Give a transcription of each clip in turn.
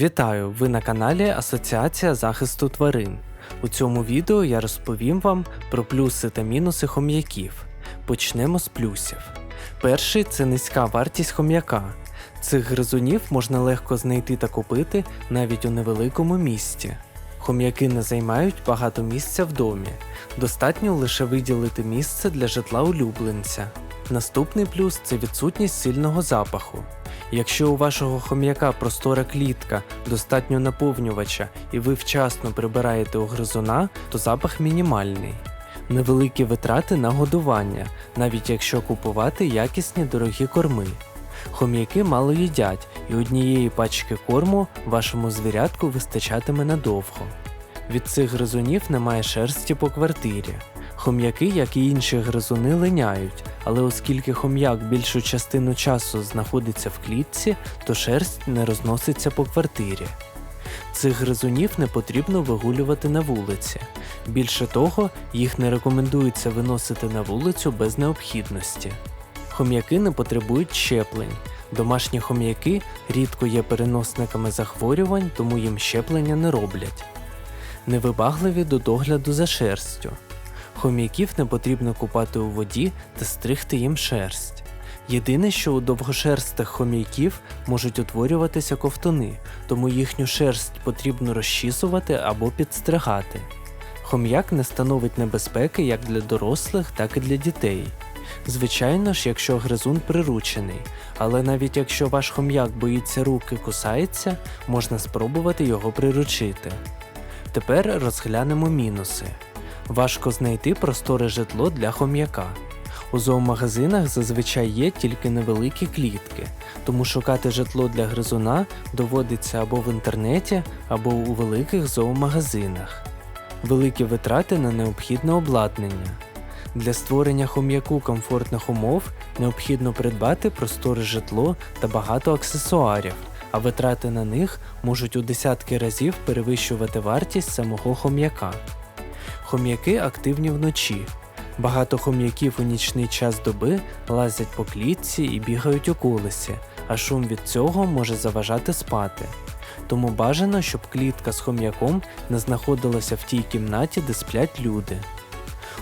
Вітаю! Ви на каналі Асоціація захисту тварин. У цьому відео я розповім вам про плюси та мінуси хом'яків. Почнемо з плюсів. Перший це низька вартість хом'яка. Цих гризунів можна легко знайти та купити навіть у невеликому місті. Хом'яки не займають багато місця в домі. Достатньо лише виділити місце для житла улюбленця. Наступний плюс це відсутність сильного запаху. Якщо у вашого хом'яка простора клітка, достатньо наповнювача і ви вчасно прибираєте у гризуна, то запах мінімальний. Невеликі витрати на годування, навіть якщо купувати якісні дорогі корми. Хом'яки мало їдять, і однієї пачки корму вашому звірятку вистачатиме надовго. Від цих гризунів немає шерсті по квартирі. Хом'яки, як і інші гризуни, линяють, але оскільки хом'як більшу частину часу знаходиться в клітці, то шерсть не розноситься по квартирі. Цих гризунів не потрібно вигулювати на вулиці. Більше того, їх не рекомендується виносити на вулицю без необхідності. Хом'яки не потребують щеплень. Домашні хом'яки рідко є переносниками захворювань, тому їм щеплення не роблять. Невибагливі до догляду за шерстю. Хом'яків не потрібно купати у воді та стригти їм шерсть. Єдине, що у довгошерстих хом'яків можуть утворюватися ковтуни, тому їхню шерсть потрібно розчісувати або підстригати. Хом'як не становить небезпеки як для дорослих, так і для дітей. Звичайно ж, якщо гризун приручений, але навіть якщо ваш хом'як боїться рук і кусається, можна спробувати його приручити. Тепер розглянемо мінуси. Важко знайти просторе житло для хом'яка. У зоомагазинах зазвичай є тільки невеликі клітки, тому шукати житло для гризуна доводиться або в інтернеті, або у великих зоомагазинах. Великі витрати на необхідне обладнання. Для створення хом'яку комфортних умов необхідно придбати просторе житло та багато аксесуарів, а витрати на них можуть у десятки разів перевищувати вартість самого хом'яка. Хом'яки активні вночі. Багато хом'яків у нічний час доби лазять по клітці і бігають у колесі, а шум від цього може заважати спати. Тому бажано, щоб клітка з хом'яком не знаходилася в тій кімнаті, де сплять люди.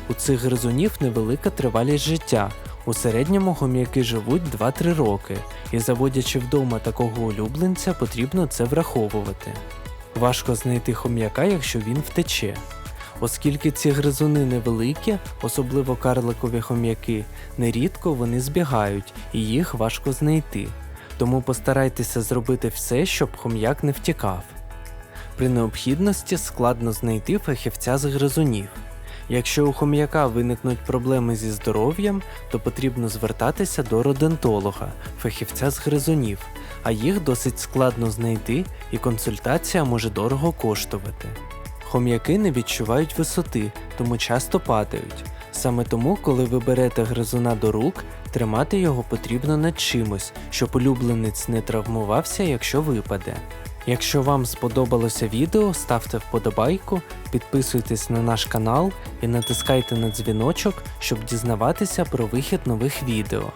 У цих гризунів невелика тривалість життя. У середньому хом'яки живуть 2-3 роки, і заводячи вдома такого улюбленця, потрібно це враховувати. Важко знайти хом'яка, якщо він втече. Оскільки ці гризуни невеликі, особливо карликові хом'яки, нерідко вони збігають і їх важко знайти. Тому постарайтеся зробити все, щоб хом'як не втікав. При необхідності складно знайти фахівця з гризунів. Якщо у хом'яка виникнуть проблеми зі здоров'ям, то потрібно звертатися до родентолога, фахівця з гризунів, а їх досить складно знайти і консультація може дорого коштувати. Хом'яки не відчувають висоти, тому часто падають. Саме тому, коли ви берете гризуна до рук, тримати його потрібно над чимось, щоб улюбленець не травмувався, якщо випаде. Якщо вам сподобалося відео, ставте вподобайку, підписуйтесь на наш канал і натискайте на дзвіночок, щоб дізнаватися про вихід нових відео.